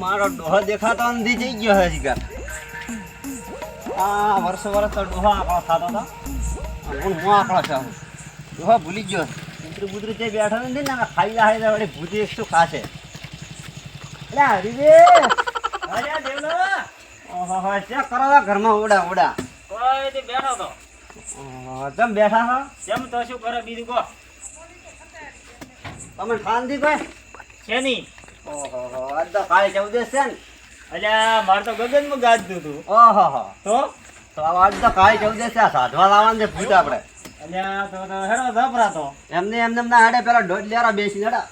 મારો ડોહો દેખાતો નથી જઈ ગયો હે શિકાર આ વર્ષ વર્ષ તો ડોહો આપણો થતો હતો હું હું આપણો છે? ડોહો ભૂલી ગયો. કૂતરું કૂતરું જે બેઠો નથી ને ખાઈ જાય તો વળી ભૂતી એક શું ખાશે. એટલે હરીબે! અરે દેવલો! ઓહો ચેક કરો ઘરમાં ઉડા ઉડા કોઈ તે બેઠો તો. તમે બેઠા છો? કેમ તો શું કરે બીજું કહો. તમે શાંતિ કોઈ? છે નહીં ઓહો આજ તો કાલે ચૌદશ છે ને. અલ્યા મારે તો ગગનમાં ગાજતું હતું. ઓહો તો? તો આજ તો કાલે ચૌદશ છે આ સાધવા લાવવાનું છે ભૂત આપણે. અલ્યા તો હેડો ધપરાતો એમને એમને ના હાડે પેલા દોઢ લેરા બેસી હેડા.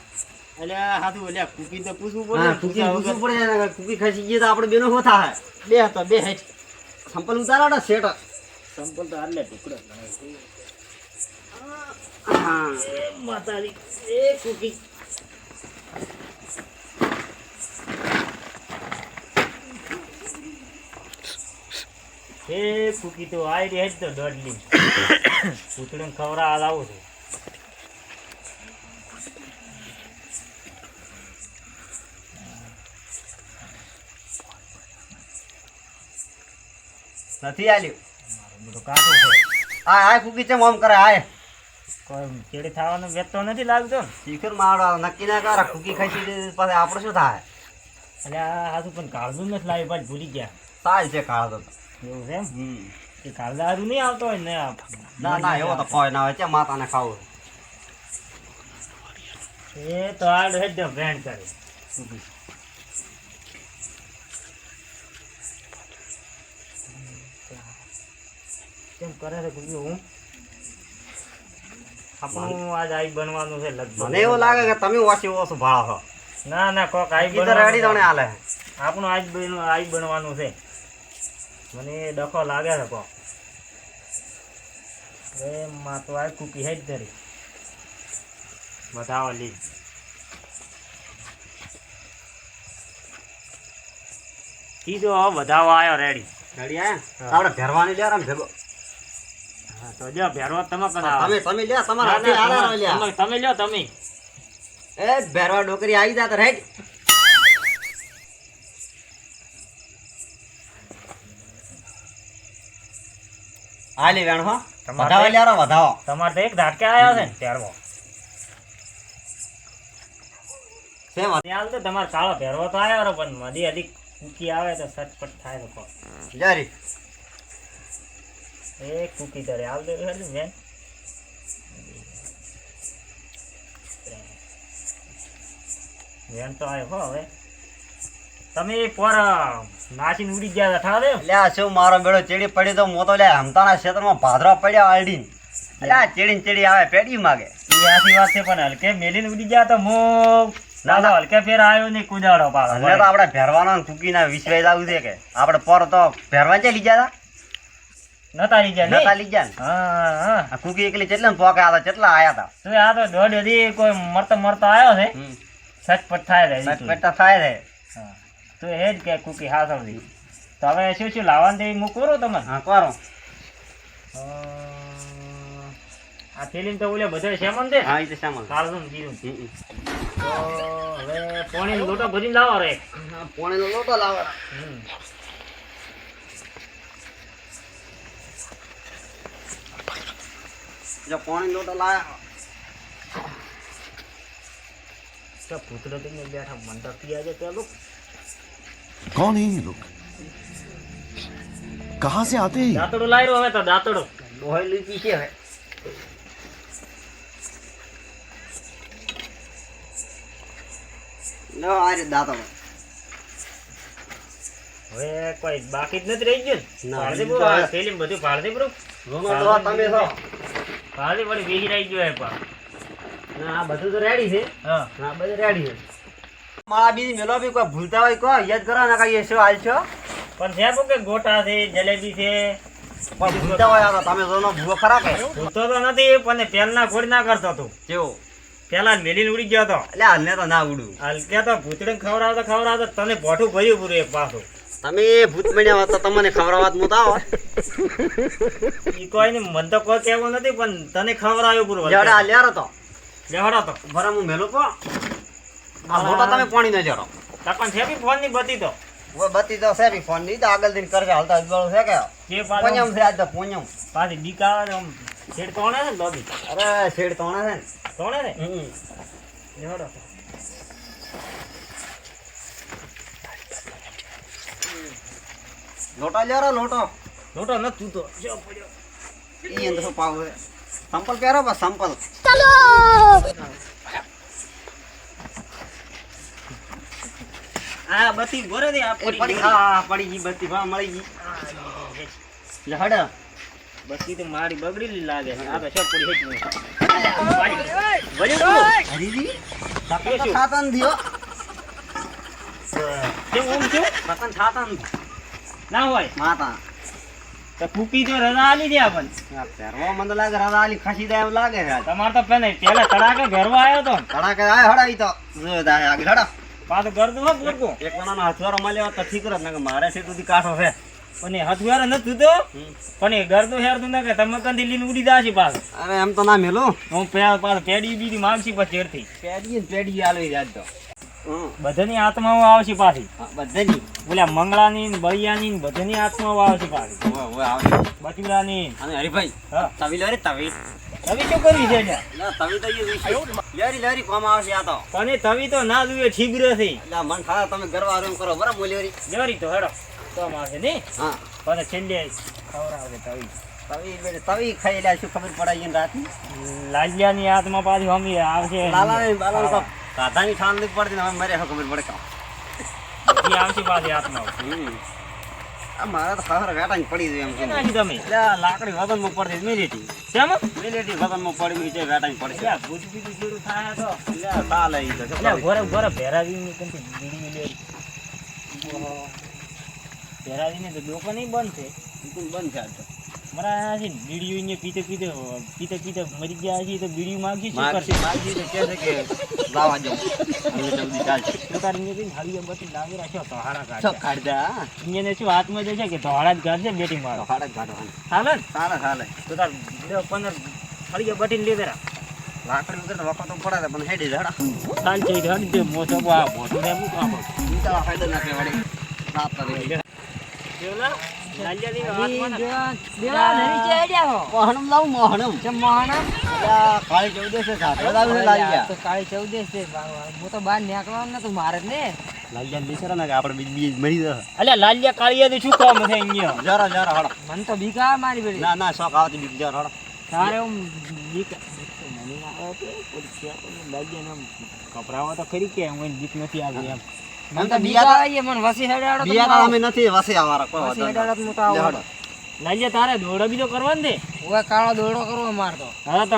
અલ્યા હાથું અલ્યા કુકી તો પૂછવું પડે કુકી પૂછવું પડે કુકી ખસી ગઈ તો આપણે બેનો શું થાય બે હતો બે હેઠ. સંપલ ઉતારો ને શેઠ સંપલ તો આટલે ટુકડો. હા. માતાજી એ કુકી. એ કુકી તો આઈ રહી તો દોડલી. પૂતળીને ખવરા લાવું છું. નથી આલ્યું બધું કાઢું છે. આ આ કુકી ચમ આમ કરે? આય કોઈ ચેડી થવાનો વેતો નથી લાગતો શીખર મારો નક્કી ના કરે કુકી ખસી દે પછી આપણે શું થાય? એટલે આ હાથું પણ કાળજું નથી લાવી પાછ ભૂલી ગયા. તાજ છે કાળો તો. એવું છે હમ. એ કાળજા હારું નહીં આવતો હોય ને ના ના એવો તો કોઈ ના હોય. છે માતાને ખાવું? એ તો આડ હેડ બ્રેન્ડ કરે. કેમ કરે રે કુકી હું? આપણું આજ આઈ બનવાનું છે લગભગ. મને એવું લાગે કે તમે ઓછી ઓછું ભાળો છો. ના ના કોક આઈ કીધું રેડી તમને બનવાનું હાલે. આપણું આજ બન આઈ બનવાનું છે. મને ડખો લાગે છે કોક. એ માં તો આ કુકી હેડ ધરી. બતાવો લી. કીધો વધાવો આવ્યો રેડી રેડી આયા? આપણે ભેરવાની રામ ભેગો. તો જો ભેરવા તમે કરાવો તમે તમે લ્યા તમારા તમે લ્યો તમે. એ ભેરવા ડોકરી આવી જાત રાઈટ હાલી વેણ હો. તમારે વધાવો તો- લ્યારો વધાવો. તમારે તો એક ધાટકે આવ્યો છે ને ભેરવો. સેમ હતું. તો તમારે કાળો ભેરવો તો આવ્યો પણ મધી હજી કુકી આવે તો સચપટ થાય લોકો. જારી એ કુકી તરે આવ દે મેં વેણ તો આવ્યો હો હવે. તમે પર નાચીને ઉડી ગયા હતા ઠાવે લ્યા શું મારો બેડો ચેડી પડી તો મોતો લ્યા હમતાના ક્ષેત્રમાં ભાદરા પડ્યા આલડી લ્યા ચેડી ચેડી આવે પેડી માગે. એ આખી વાત છે પણ હલકે મેલીને ઉડી ગયા તો મો. દાદા હલકે ફેર આવ્યો ને કુદાડો એટલે તો પાડો આપણે ભેરવાનો કુકીના વિશ્વાસ લાવું છે કે. આપણે પર તો ભેરવા છે લીધા હતા? નતા લઈ ગયા નતા લીજા ને? હા હા. કુકી એકલી કેટલા પોકા હતા કેટલા આયા હતા? તો આ તો દોઢ કોઈ મરતો મરતો આવ્યો છે સચપટ થાય રે હજી તો. થાય રે. તો એ જ કે કુકી હાસવડી તો હવે શું શું લાવવાનું તે હું કરું તમે હા કરો. આ ફિલિંગ તો ઓલે બધો સેમન દે હા એ તો સામાન. કાળું જીરું. તો હવે પોણી લોટો ભરીને લાવો રે. પોણી પોણીનો લોટો લાવો. જો પોણી લોટો લાવ્યા તો પૂતળો તો અહીંયા બેઠા મન તો પીયા છે પેલું कौन है ये लोग कहाँ से आते हैं ये? દાંતડું લાવ્યો હવે તો દાંતડું ડોહાઈ લીધી છે હવે લો આ રીતે દાંતો હવે કોઈ બાકી જ નથી રહી ગયું ને? ના, ભાડે એ બહુ તો આ હવે. થેલીમાં બધું ભાડે બરું રોનો તો આ તમે છો ભાડે વળી વેહી રહી ગયો એ પણ ના બધું તો રેડી છે. હા. હા બધું રેડી છે. મારા બીજી મેલો બી કોઈ ભૂલતા હોય કો યાદ કરો ને કઈ શું હાલ છો? પણ છે શું કે ગોટા છે જલેબી છે? પણ ભૂલતા હોય આ તો તમે જોનો ભૂવો ખરા કે? ભૂલતો તો નથી પણ પેલના ખોડ ના કરતો તું કેવો? પેલા મેલીને ઉડી ગયો હતો. એટલે હાલને તો ના ઉડું. હલકે તો ભૂતડે ખવડાવતો ખવડાવતો તને ભોઠું ભર્યું પૂરું એક પાછું. તમે ભૂત બન્યા હોત તો તમને ખવડાવવા મુ તો ઈ કોઈ ની મન તો કોઈ કહેવું નથી પણ તને ખવડાવ્યું પૂરું લેવડા લ્યારો તો. લેવડો તો. ભરા હું મેલું તો આ મોટા તમે પાણી ન જરો તકન છે બી ફોનની બતી તો. ઓ બતી તો છે ફોનની તો આગળ દિન કરશે હાલતા અજવાળું છે કે? કે પોણ્યમ છે આજ તો પોણ્યમ. પાછી બીકા આમ છેડ તોણે છે ને લોબી અરે શેડ તોણે છે ને? તોણે ને હમ. લેવડો લોટો લેરા લોટો. લોટો ન તું તો. જો પડ્યો. ઈ અંદર પાવ છે? સંપલ પહેરો બસ સંપલ આ બતી ગોરે દે આ પડી હા પડી ગઈ બત્તી હા મળી ગઈ. લહડ હડ. બતી તો મારી બગડેલી લાગે. છે આ તો શું પડી હેઠ વળી તું હરીજી સકન ખાતા દિયો. કેમ ઓમ છું સકન સાતન ના હોય. માતા. તો કુકી તો રજા આલી દે આપણ પહેરવા મને લાગે રવાલી ખસી દે એમ લાગે છે તમારે તો પેલા પેલા તડાકે ઘરવા આવ્યો તો. તડાકે આય હડાઈ તો. આગળ હડા. પાછું ગરદું હો પૂરતું એક જણાનો હથવારો મળ્યો તો ઠીક રત કે મારે છે સુધી કાઠો છે. પણ એ હથવારો નથી તો પણ એ ગરદું હેરતું ના કે તમે કંદી લઈને ઉડી દાશી પાછું. અરે એમ તો ના મેલું. હું પાછું પેડી બીડી માંગશી પછી એરથી પેડી ને પેડી આલવી જાત તો. બધાની આત્માઓ આવશે પાછી. બધાની. ઓલા મંગળાની ને બળિયાની ને બધાની છે આવશે પાછી ઓવે ઓવે આવે. બચુડાની અને હરીભાઈ તવી લો રે તવી. તવી શું કરવી છે ના તવી તો લેરી લેરી કોમ આવશે આ તો. પણ એ તવી તો ના દુવે ઠીકથી ના મન ખાતા તમે ગરવા એમ કરો બરાબર મોલેરી જરી તો હેડો. તો આવશે નહીં હા. પણ છેલ્લે ખવડાવશે તવી. તવી તવી ખાઈ લે શું ખબર પડાય એને રાત? લાલિયાની આત્મા પાછી હમી આવશે. લાલા ને બાલા કાધાની ઠાનની પડતી ને હવે મરે ખબર પડે કાં બધી આવશે પાછી આત્માઓ આ મારે તો ખબર વેટા પડી જાય એમ છે નાખી તમે? એટલે લાકડી વગનમાં પડતી મેલેટી. કેમ મેલેટી પડી ગઈ છે વેટા પડી છે બીજું શરૂ થાય તો? એટલે તો શું એટલે કરું? ઘોરે ઘોરે ભેરાવીને કંઈક બીડી લે ભેરાવીને તો ડોકો નહીં બંધ છે બંધ છે તો. મારા છે બીડીયું ને પીતે પીતે પીતે પીતે મરી ગયા છે તો બીડીયું માગી શું કરશે માગી તો કહે છે કે લાવા જો હવે જલ્દી ચાલશે ઉતારીને જઈને હાલી એમ બધી લાવી રાખ્યો તો હારા કાઢ કાઢ્યા કાઢતા ને શું હાથમાં જશે કે તો હાડા જ કાઢશે બેટી મારો? હાડા જ કાઢવાનું. હાલે ને? ચાલે ચાલે તો તાર દસ પંદર ફળિયા બટીને લે રા લાકડી વગર તો વખત તો પડે પણ હેડી જડા સાંજ થઈ હડી દે મોટો બા મોટો ને એમ કામ ઈ તો ફાયદો ના કે વળી. રાત તો રહી. લાલિયા. લાલિયાને બિચારા ને કે આપણે બીજ બીજ મરી જશે. અલ્યા લાલિયા કાળિયા શું કામ છે જરા જરા હળો. મને તો બીકા મારી બેડી ના ના શોખ આવતી બીજ જરા હળો. તારે બીક મને ના આવે કે કોઈ છે પણ લાલિયાને આમ કપડાવા તો ખરી કે હું બીક નથી આવી એમ. તો બીકા આવી મને વસી હેડાડો તો અમે નથી વસે આવારા કોઈ વસી હેડાડો હું તો લે આવું. તારે દોડો બીજો કરવાનો દે ઓય કાળો દોડો કરવો તો.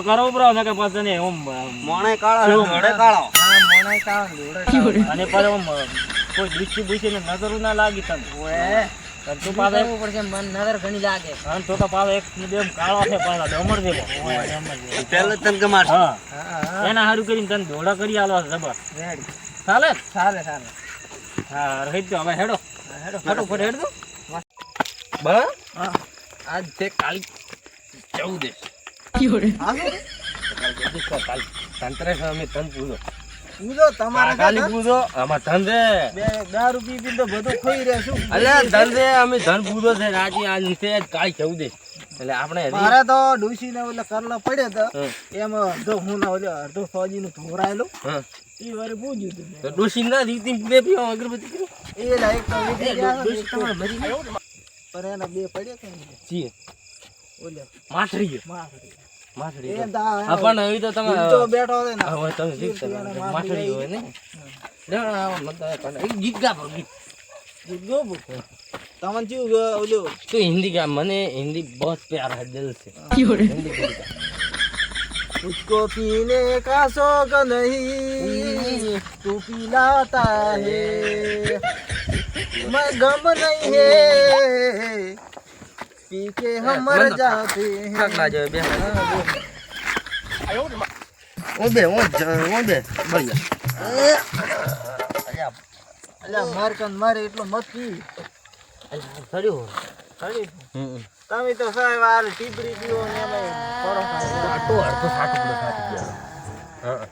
કરો બ્રો ને પછી ને ઓમ મોણે કાળો છે, કાળો. હા મોણે કાળો દોડો અને પછી ઓમ કોઈ દૃષ્ટિ બુષ્ટિ ને નજર ના લાગી તને. ઓય તું મન નજર ઘણી લાગે. અને તું એક બે કાળો છે પાછો ડમર તને. હા. હા હા. એના સારું કરીને તને દોડા કરી આલો જબર. રેડી ચાલે? ચાલે ચાલે. હા રહી જ હવે હેડો. હેડો. ફટાફટ હેડ દો હા. આજ તે કાલ ચૌદે. હા, કાલ તંત્રે અમે તન પૂરો પૂજો તમારા કાલી પૂરો આમાં ધન છે. બે દારૂ પી પી તો બધું ખોઈ રહ્યા અલે ધન છે અમે ધન પૂરો છે રાજી આ છે કાળી ચૌદે. એટલે આપણે મારે તો ડુસી ને ઓલે કરલા પડે તો એમ અડધો હું ના ઓલે અડધો ફોજી નું ધોરાયેલું એ વારે પૂજ્યું હતું તો ડુસી ના રીતિ બે પીઓ અગરબત્તી કરી એ લાયક તો તો તમારે મરી ગયો પર એના બે પડે કે જી ઓલે માથડી માથડી. માથડી પણ હવે તો તમે ઊંચો બેઠો હોય ને. હવે તમે શીખ માથડી હોય ને. ગીત ગા પર ગીત. गुदगो बुको तमन जी ओलो तू हिंदी का मने हिंदी बहुत प्यार दिल से उसको पीने का शौक नहीं तू पिलाता है मैं गम नहीं है पी के हम मर जाते हैं Ô bể, ô bể, ô bể, bậy à. અલ્યા માર કન મારે એટલો મત પી સડ્યો. ખરી હમ. તમે તો સાહેબ આ ટીપડી પીવો ને એમાં પરો. આટો અડધો સાટો પડો સાટી ગયો. હા.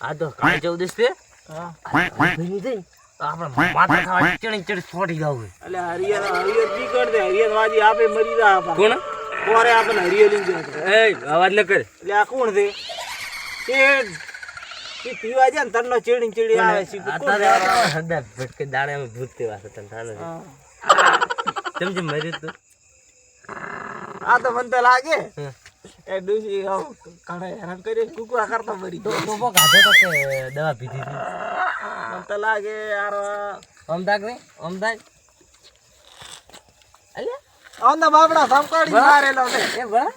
આ તો કાળી ચૌદસ છે હા ભીની આપણે માથા ખાવા ચણી ચણી છોડી જવું એટલે હરિયર હરિયર જી કર દે હરિયર વાજી આપે મરી જા આપા કોણ કોરે આપણે હરિયર લઈ હતો. એ અવાજ ન કર એટલે આ કોણ છે તે તે પીવા જાય ને તનનો ચીડી ચીડી આવે છે કોણ હદા ભટકે દાડે અમે ભૂત તેવા છે તને હા. કેમ છે મર્યું તું? આ તો મને તો લાગે. એ ડૂસી કાઢે હેરાન કરી કુકવા કરતા મરી તો તો બો ગાધો તો કે દવા પીધી હતી. મને તો લાગે યાર અમદાગ ને અમદાગ અલ્યા? આંધા બાપડા સામકાડી મારેલો ને એ બા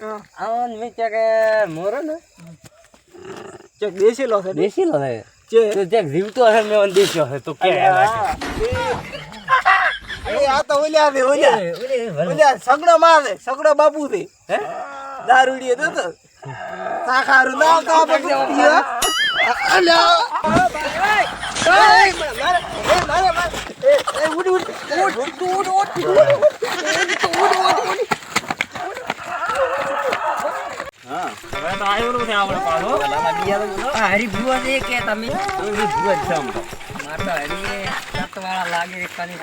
હા. આવન મે કે મોરો ને? ચેક દેશીલો છે દેશી લો હે ચે તો જીવતો હશે મે દેશ્યો હે. તો કે આ તો ઓલ્યા દે ઓલ્યા. ઓલ્યા સગડો માં છે સગડો બાપુ દે હે? દારૂડીએ તો તો. સાખારું ના તો આપણે અલ્યા. ઉડ ઉડ ઉડ ઉડ ઉડ ઉડ ઉડ ઉડ ઉડ ઉડ હા હવે તો આવ્યું નથી આપણે પાછો. આ હરી ભુવા કે તમે? અમે ભુવા જ છે આમ તો. માર તો હરી સતવાળા લાગે એક કની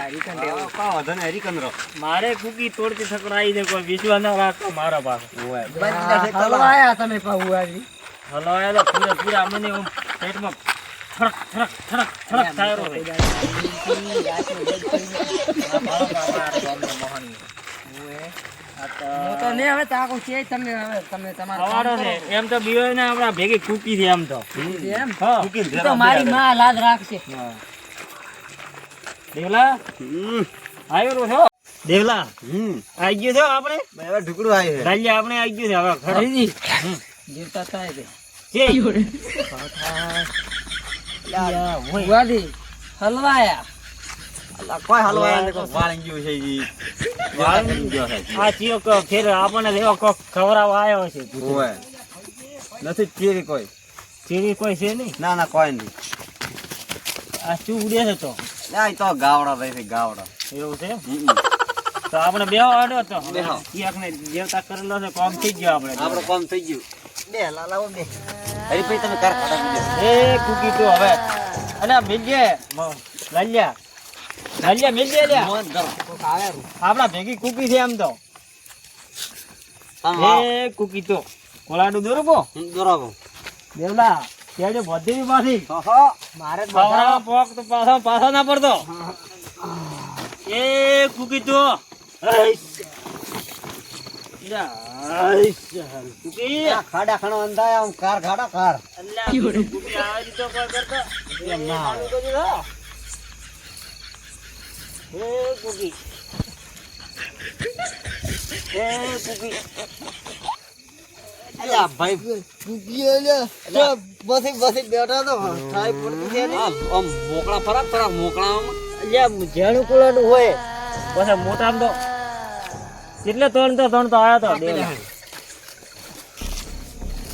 કા વધન હરી મારે કુકી તોડતી થકડાઈ દે કોઈ વિશ્વાસ ના રાખતો મારા પાસે. છે હલવાયા તમે હલવાયા તો પૂરા પૂરા મને પેટમાં થરક થરક થરક થરક થાય છે. હું તો ને હવે તાકો છે તમે હવે તમે તમારું સવારો છે. એમ તો બીવાય ને આપણા ભેગી કુકી છે એમ તો. એમ? હા. તો મારી માં લાજ રાખશે. દેવલા? આવ્યો છો? દેવલા હમ. આવી ગયો છો આપણે? હવે ઢુકડું આવ્યું છે. રાજ્ય આપણે આવી ગયું છે હવે ખરો. જીવતા થાય છે. છે. હલવાયા. કોઈ હલવાયા ને કોઈ વાળી ગયું છે ઈ. વાળી ગયો છે આ ચિયો ક- ફેર આપણને એવો કોક ખવડાવવા આવ્યો છે. ઓય. નથી ચીરી કોઈ. ચીડી કોઈ છે નહીં? ના ના કોઈ નહીં. આ શું ઉડે છે તો? ઈ તો ગાવડા રહે છે ગાવડા. એવું છે તો આપણે બેહો આડો તો. બેહો. ને દેવતા કરેલો છે કોમ થઈ ગયો આપણે. આપણો કોમ થઈ ગયું. બે લાલાઓ બે. હરીભાઈ તમે કર બીજો એ કુકી તો હવે. અને બીજે લાલ્યા. લ્યા મોજ કરો આપણા ભેગી કુકી છે એમ તો. એ કુકી તો. કોલાડું દોરબો બરાબર દેવલા કેજો બધી હો. મારે ખવડાવવા પોક તો પાછો પાછો ના પડતો. એ કુકી તો. ખાડા ખાણો અંધાયા કાર ખાડા કાર અલ્યા, કુકી આવે તો કર કરતો. ના. હા. એ કુકી એ કુકી અલ્યા ભાઈ કુકીઓ લે. તો બસી બસી બેઠા તો થાય પડતી છે આમ મોકળા ફરાક ફરાક મોકળામાં. અલ્યા કુલાનું હોય. પછી મોટામાં તો કેટલે ત્રણ તો ત્રણ તો આવ્યો તો.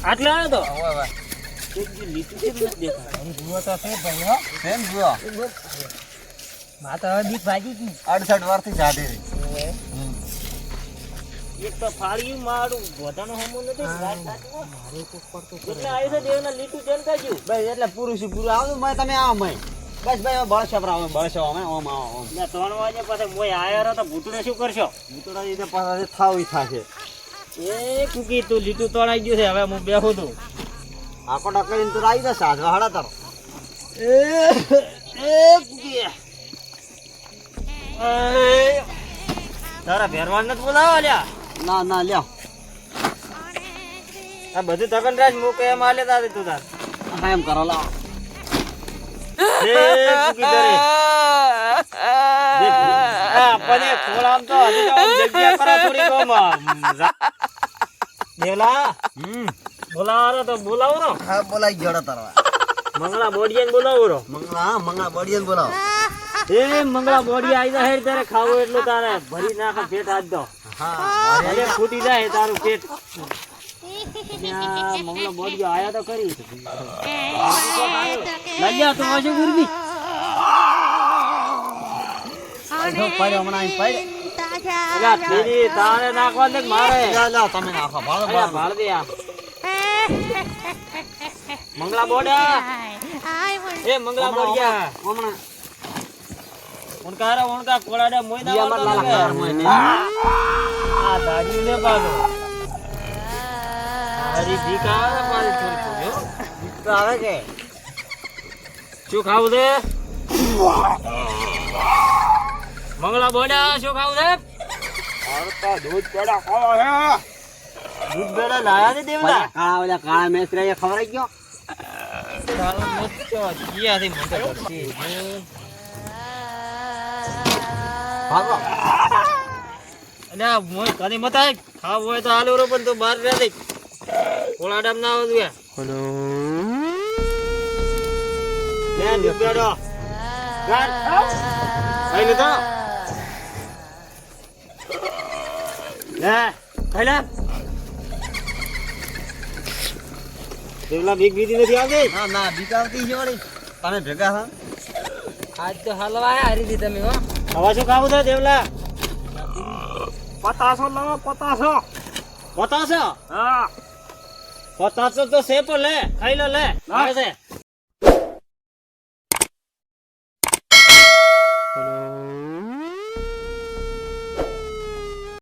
આટલે આવ્યો તો? ઓય ઓય એક જે લીટું છે ને નથી દેખાતું. ભાજી અડસઠ વર્ષથી જાડી એક તો ફાળ્યું મારું વધાનો હમો નથી. એટલે આવ્યું છે દેવના લીટું ચણકાજ્યું. ભાઈ એટલે પૂરું છે પૂરું આવું મેં તમે આવો મેં બસ ભાઈ બળશો અમે ઓમ આવો ઓમ ને ત્રણ વાગે પછી મોય આયો તો ભૂતડે શું કરશો ભૂતળા રીતે પાછા થાવ થાશે એ કુકી તું લીટું તોડાઈ ગયું છે હવે હું બેહું તું આખો ટકરીને તું આવી જશે હાથ હાડા તારો એ કુકી તારા ભેરવાન નથી બોલાવો લ્યા? ના ના લ્યા. આ બધું તકનરાજ મૂકે એમ આલે તારે તું તાર. હા એમ કરો લાવો. બોલાવો રો? હા બોલાઈ ગયો તારવા મંગળા બોડિયાને બોલાવો મંગળા મંગળા બળીએ બોલાવો. એ મંગળા બોડી આવી જાય ત્યારે ખાવું એટલું તારે ભરી નાખે પેટ આજ દો હા ભલે ફૂટી જાય તારું પેટ મંગળા બોડી આયા તો કરી લાગ્યા તો વાંચો ગુરબી તારે નાખવા દે મારે તમે નાખો ભાળ દે આ મંગળા બોડા એ મંગળા બોડિયા હમણાં ઉણકા રે ઉણકા કોળાડે મોય ઈ અમાર લાલા મોય ને. આ દાડી ને પાડો હરી આવે પાડી છોડ થોડી હો. તો આવે કે. શું ખાવું દે મંગળા બોડા શું ખાવું છે? દૂધ બેડા લાયા દે દેવલા કાળા ઓલા કાળા મેસ ખવરાઈ ગયો. કાળો મરચો જીયાથી મને તો ગમતી નહીં. ભાગો. આ મોય કને મતાય ખાવ હોય તો હાલો રો પણ તું બહાર રહે દે કોળાડામ ના આવતું હે લે દૂધ બેડો. ગાર ખાઈ તો. લે ખાઈ લે. દેવલા બીક બીજી નથી આવતી? ના ના બીકાવતી છે વળી. તમે ભેગા હા આજ તો હલવા હારી દી તમે હો. હવે શું ખાવું છે દેવલા? પતાસો લાવો પતાસો પતાસો હા. પતાસો તો છે પણ લે ખાઈ લો લે. આવે છે.